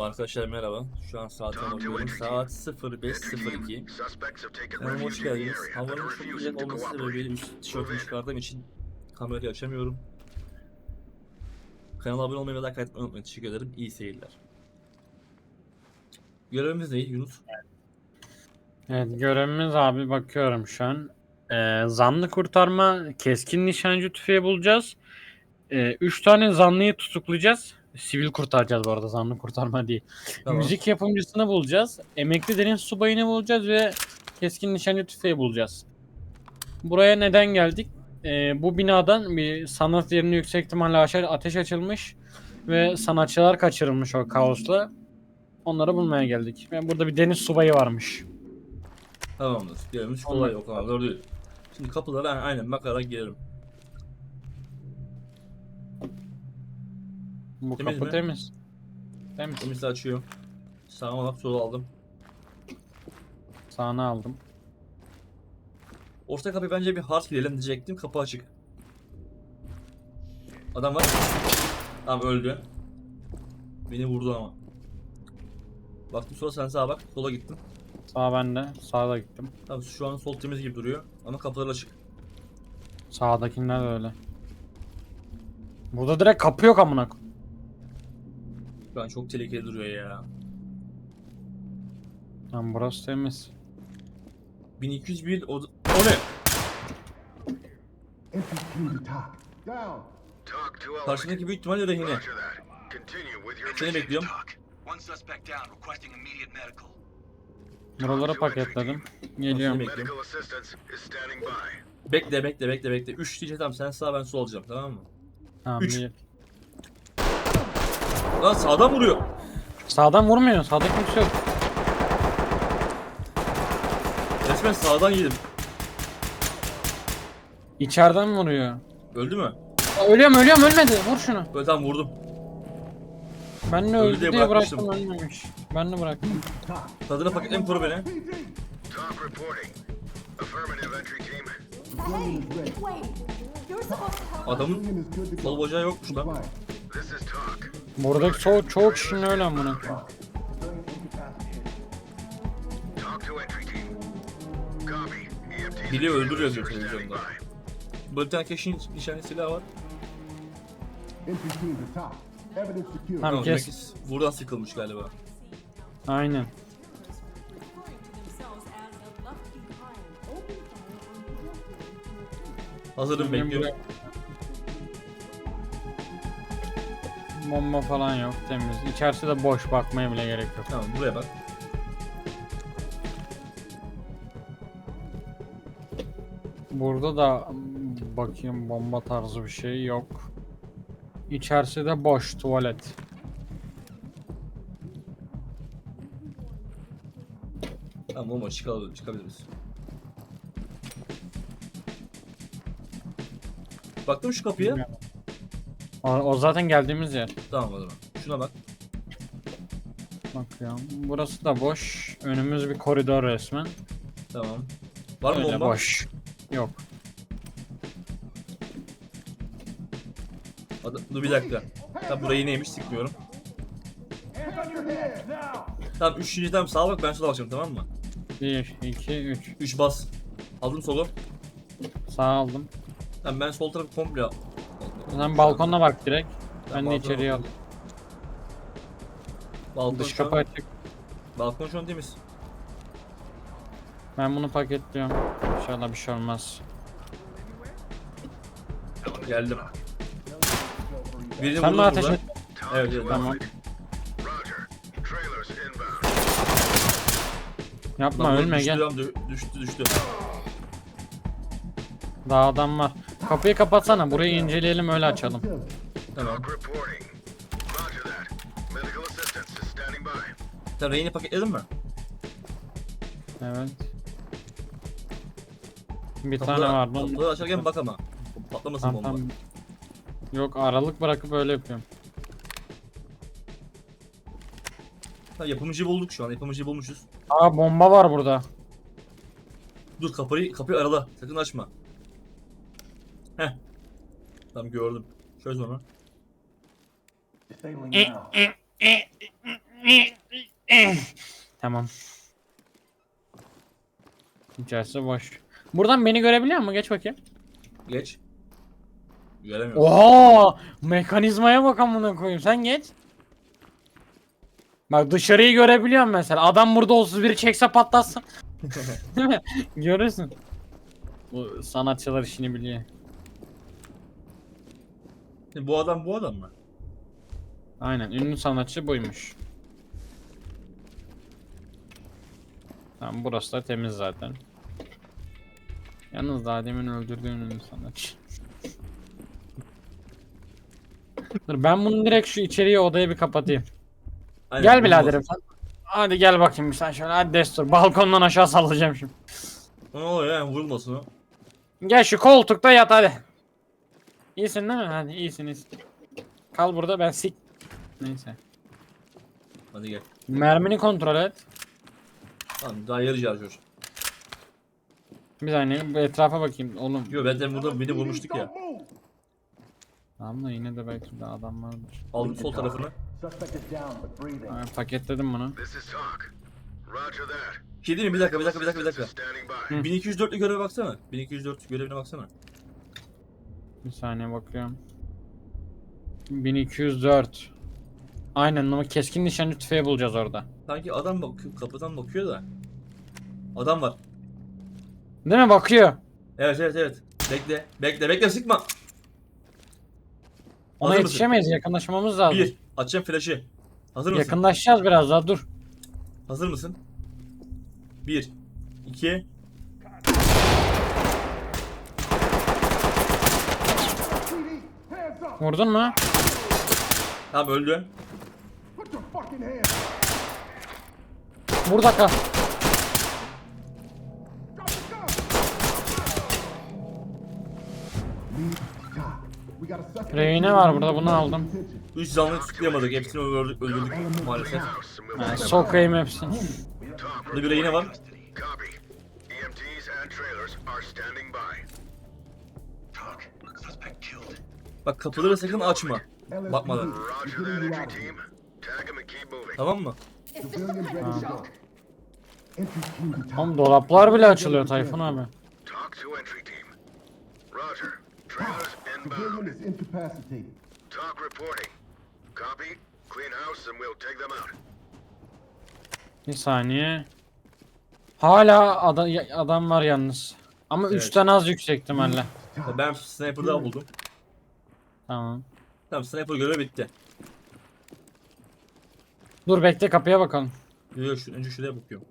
Arkadaşlar merhaba. Şu an saate bakıyorum. Saat 05.02. Kanalıma hoş geldiniz. Havanın çok sıcak olması sebebiyle üst tişörtümü çıkardığım için kamerayı açamıyorum. Kanala abone olmayı ve like atmayı unutmayın. Teşekkür ederim. İyi seyirler. Görevimiz ne Yunus? Evet görevimiz abi bakıyorum şu an. Ee, zanlı kurtarma, keskin nişancı tüfeği bulacağız. Ee, üç tane zanlıyı tutuklayacağız. Sivil kurtaracağız bu arada zanlı kurtarma değil. Tamam. Müzik yapımcısını bulacağız. Emekli deniz subayını bulacağız ve keskin nişancı tüfeği bulacağız. Buraya neden geldik? Ee, bu binadan bir sanat yerine yüksek ihtimalle ateş açılmış ve sanatçılar kaçırılmış o kaosla. Onları bulmaya geldik. Ve burada bir deniz subayı varmış. Tamamdır. Görevimiz kolay o kadar zor değil. Şimdi kapılara aynen bakarak girelim. Bu Temiz kapı mi? temiz. Temiz. Temizle açıyor. Sağıma bak sola aldım. Sağını aldım. Orta kapıyı bence bir hard girelim diyecektim. Kapı açık. Adam var. Tamam öldü. Beni vurdu ama. Baktım sonra sen sağa bak. Sola gittim. Sağ bende. Sağa gittim. Tamam şu an sol temiz gibi duruyor. Ama kapılar açık. Sağdakiler de öyle. Burada direkt kapı yok amına. Şu an çok tehlikeli duruyor ya. Lan burası temiz. 1201 o... O ne? Karşındaki büyük ihtimalle rehine. Seni bekliyorum. Buralara paketledim. Geliyorum. Bekle bekle bekle bekle. 3 diyeceğim tamam sen sağ ben sol olacağım tamam mı? Tamam. 3. Lan sağdan vuruyor. Sağdan vurmuyor. Sağda kimse yok. Resmen sağdan yedim. İçeriden vuruyor. Öldü mü? Aa, Ölüyorum ölüyorum ölmedi. Vur şunu. Böyle tam vurdum. Ben de Öldü öldü diye diye, bırakmıştım. bıraktım ölmemiş. Ben de bıraktım. Tadına paketlem koru beni. Talk reporting. Affirmative entry team. Hey, wait. You're supposed to help. Adamın sol bacağı yokmuş lan. Fine. Buradaki çoğu, çoğu kişinin öyle amına. Biri öldürüyor diyor televizyonda. Böyle bir tane keşin nişanlı silahı var. Tamam kes. buradan sıkılmış galiba. Aynen. Hazırım bekliyorum. Bomba falan yok temiz. İçerisi de boş bakmaya bile gerek yok. Tamam buraya bak. Burada da bakayım bomba tarzı bir şey yok. İçerisi de boş tuvalet. Tamam olma çıkalım çıkabiliriz. Baktım şu kapıya. O, o zaten geldiğimiz yer. Tamam o zaman. Şuna bak. Bakıyorum. Burası da boş. Önümüz bir koridor resmen. Tamam. Var mı Öyle bomba? boş. Yok. Ada- Dur bir dakika. Tamam burayı neymiş sıkmıyorum. Tamam 3. tamam sağa bak ben sola bakacağım tamam mı? 1, 2, 3. 3 bas. Aldım solu. Sağ aldım. Tamam ben sol tarafı komple al. Sen balkona bak direkt. Ben de balkona içeriye al. bakıyorum. Balkon Dış şu kapı an, açık. balkon şu an temiz. Ben bunu paketliyorum. İnşallah bir şey olmaz. Geldim. Birini Sen mi vurdum ateş burada. et? Evet, evet, Tamam. Yapma Lan ölme düştü gel. lan, dö- düştü düştü. Daha adam var. Kapıyı kapatsana. Burayı inceleyelim öyle açalım. Tamam. Sen reyini paketledin mi? Evet. Bir Kapıları- tane vardı. onu- Kapıları açarken bak ama. Patlamasın Tamam, bomba. tamam. Yok aralık bırakıp öyle yapıyorum. Ha, yapımcıyı bulduk şu an. Yapımcıyı bulmuşuz. Aa bomba var burada. Dur kapıyı kapıyı arala. Sakın açma. Heh. Tamam gördüm. Disabling now. Tamam. İçerisi boş. Buradan beni görebiliyor mu? Geç bakayım. Geç. Göremiyorum. Oha! Mekanizmaya bak amına koyayım. Sen geç. Bak dışarıyı görebiliyorum mesela. Adam burada 31'i çekse patlatsın. Değil mi? Görürsün. Bu sanatçılar işini biliyor. Bu adam bu adam mı? Aynen ünlü sanatçı buymuş. Tamam burası da temiz zaten. Yalnız daha demin öldürdüğün ünlü sanatçı. Dur ben bunu direkt şu içeriye odayı bir kapatayım. Aynen, gel biraderim sen. Hadi gel bakayım sen şöyle hadi destur. Balkondan aşağı sallayacağım şimdi. Ne oluyor yani vurulmasın o. Gel şu koltukta yat hadi. İyisin değil mi? Hadi iyisin iyisin. Kal burada ben sik. Neyse. Hadi gel. Mermini kontrol et. Tamam daha yarı şarjör. Bir saniye etrafa bakayım oğlum. Yo ben de burada beni vurmuştuk ya. Tamam da yine de belki de adam vardır. Aldım sol tarafını. Ha, paketledim bunu. Bir şey diyeyim? Bir dakika bir dakika bir dakika bir dakika. By. 1204'lü göreve baksana. 1204 görevine baksana. Bir saniye bakıyorum. 1204. Aynen ama keskin nişancı tüfeği bulacağız orada. Sanki adam bakıyor, kapıdan bakıyor da. Adam var. Değil mi? Bakıyor. Evet evet evet. Bekle. Bekle bekle sıkma. Ona Hazır mısın? yetişemeyiz. Yakınlaşmamız lazım. Bir. Açacağım flaşı. Hazır mısın? Yakınlaşacağız biraz daha dur. Hazır mısın? Bir. iki. Vurdun mu? Tamam öldü. Burada kal. Rehine var burada bunu aldım. Attention. Üç zanlıyı tutuklayamadık. Hepsini öldürdük, öldürdük maalesef. Ha, sokayım hepsini. Burada bir rehine var. Bak kapıları sakın açma. Bakmadan. Tamam mı? Oğlum dolaplar bile açılıyor Tayfun abi. Bir saniye. Hala ada- adam var yalnız. Ama Evet. 3'ten az yüksek ihtimalle. Ben sniper daha buldum. Tamam. Tamam sniper görevi bitti. Dur bekle kapıya bakalım. Yo, yo, şu, önce şuraya bakıyorum.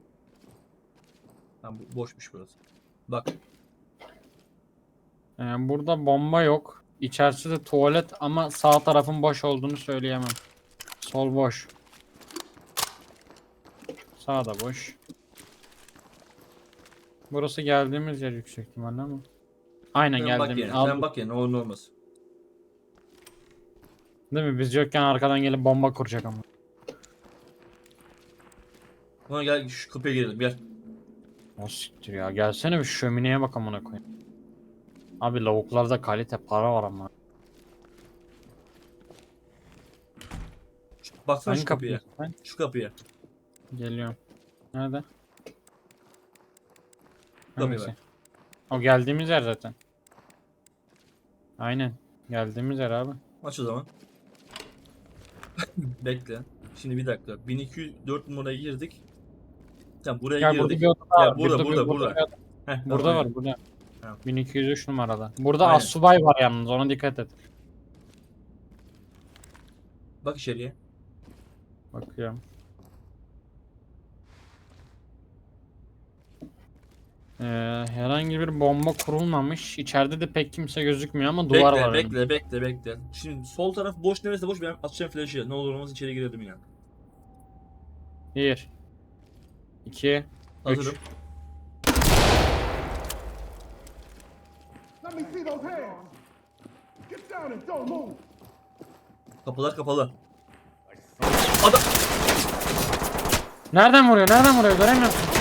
Tamam bu boşmuş burası. Bak. Ee, burada bomba yok. İçerisi de tuvalet ama sağ tarafın boş olduğunu söyleyemem. Sol boş. Sağ da boş. Burası geldiğimiz yer yüksek ihtimalle ama. Aynen Sen bak geldiğimiz. yine. Al- Sen bak yine. Ne olur ne olmaz. Değil mi? Biz yokken arkadan gelip bomba kuracak ama. Buna gel şu kapıya girelim gel. O siktir ya. Gelsene bir şömineye bak amına koyayım. Abi lavuklarda kalite para var ama. Baksana Hangi şu kapıya. Ben Şu kapıya. geliyorum. Nerede? Kapıyı Hangisi? bak. O geldiğimiz yer zaten. Aynen. Geldiğimiz yer abi. Aç o zaman. Bekle. Şimdi bir dakika. 1204 numaraya girdik. Tamam buraya Gel burada girdik. bir oda Ya burada, burada, bir- burada. bir oda- Heh, Burada tamam, var burada. Tamam. 1203 numarada. Burada Aynen. assubay var yalnız ona dikkat et. Bak içeriye. Bakıyorum. Ee, herhangi bir bomba kurulmamış. İçeride de pek kimse gözükmüyor ama duvar bekle, var. önümde. bekle, bekle, bekle. Şimdi sol taraf boş neresi boş ben atacağım flash'ı. Ne olur olmaz içeri girelim yine. Bir. İki. Hazırım. Let me see those hands. Get down and don't move. Kapılar kapalı. Adam Nereden vuruyor? Nereden vuruyor? Göremiyorsun.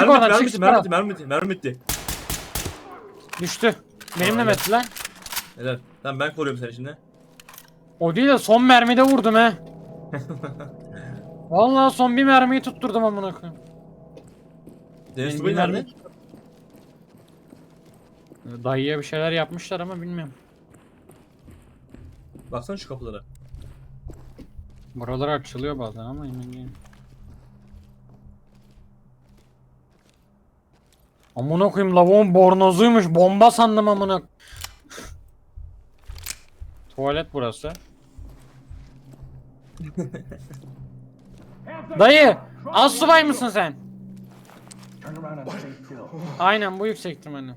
Çık oradan, mermi çık bitti, çık mermi bitti, mermi bitti, mermi bitti. Düştü. Benim de Aynen. metti lan. Helal. Tamam ben koruyorum seni şimdi. O değil de son mermide vurdum he. Vallahi son bir mermiyi tutturdum amına koyayım. Deniz mermi- nerede? Dayıya bir şeyler yapmışlar ama bilmiyorum. Baksana şu kapılara. Buralar açılıyor bazen ama emin değilim. Amına koyayım lavuğun bornozuymuş. Bomba sandım amına. Tuvalet burası. Dayı, az subay mısın sen? Aynen bu yüksek ihtimalle.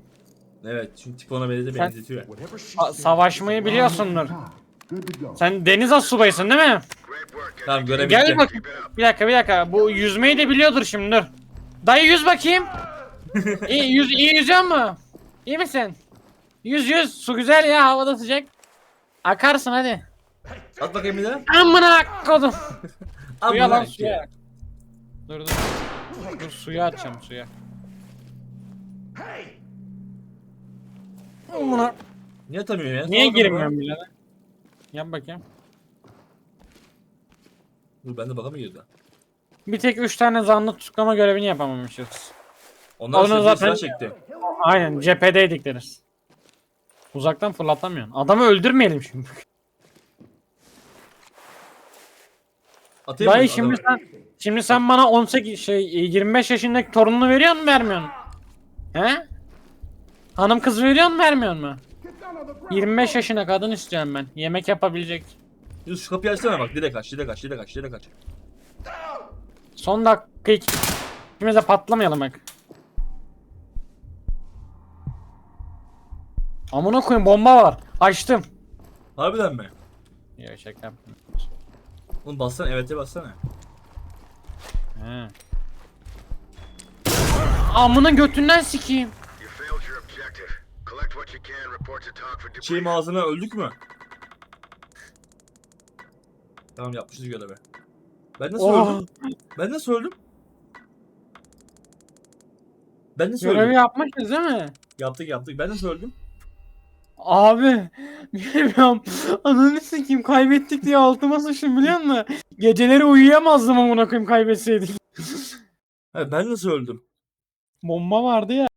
Evet çünkü tip ona benzedi Sen- benzetiyor. Sa- savaşmayı biliyorsundur. Sen deniz az subayısın değil mi? Tamam görev Gel bitti. bak. Keep it up. Bir dakika bir dakika. Bu yüzmeyi de biliyordur şimdi dur. Dayı yüz bakayım. İyi, yüz, iyi yüzüyor mu? İyi misin? Yüz yüz. Su güzel ya havada sıcak. Akarsın hadi. At bakayım bir daha. Amına kodum. Suya lan suya. Dur dur. Dur suya atacağım suya. Amına. Niye atamıyor ya? Niye girmiyorum bile? Yap bakayım. Dur ben de bakamıyorum da. Bir tek 3 tane zanlı tutuklama görevini yapamamışız. Onlar Onu zaten- silah çekti. Aynen cephedeydik deriz. Uzaktan fırlatamıyorsun. Adamı öldürmeyelim şimdi. Atayım Dayı şimdi adamı? sen şimdi sen bana 18 şey 25 yaşındaki torununu veriyor mu vermiyor mu? He? Hanım kız veriyor mu vermiyor mu? Get down on the ground. 25 yaşına kadın istiyorum ben. Yemek yapabilecek. Yusuf şu kapıyı açsana bak. Direkt aç, direkt aç, direkt aç, direkt aç. Son dakika iki- ikimiz de patlamayalım bak. Amına koyayım bomba var. Açtım. Harbiden mi? Ya şaka yaptım. Oğlum bassana, evet'e bassana. He. Amına götünden sikeyim. You failed your objective. Collect what you can. Report to TOC for debris. Çiğim ağzına öldük mü? Tamam yapmışız görevi. Ben nasıl Oha. öldüm? Ben nasıl öldüm? Ben nasıl Görevi öldüm? yapmışız değil mi? Yaptık yaptık. Ben nasıl öldüm? Abi bilmiyorum. Ananı sikeyim kaybettik diye altıma sıçtım biliyor musun? Geceleri uyuyamazdım amına koyayım kaybetseydik. Ha, ben nasıl öldüm? Bomba vardı ya.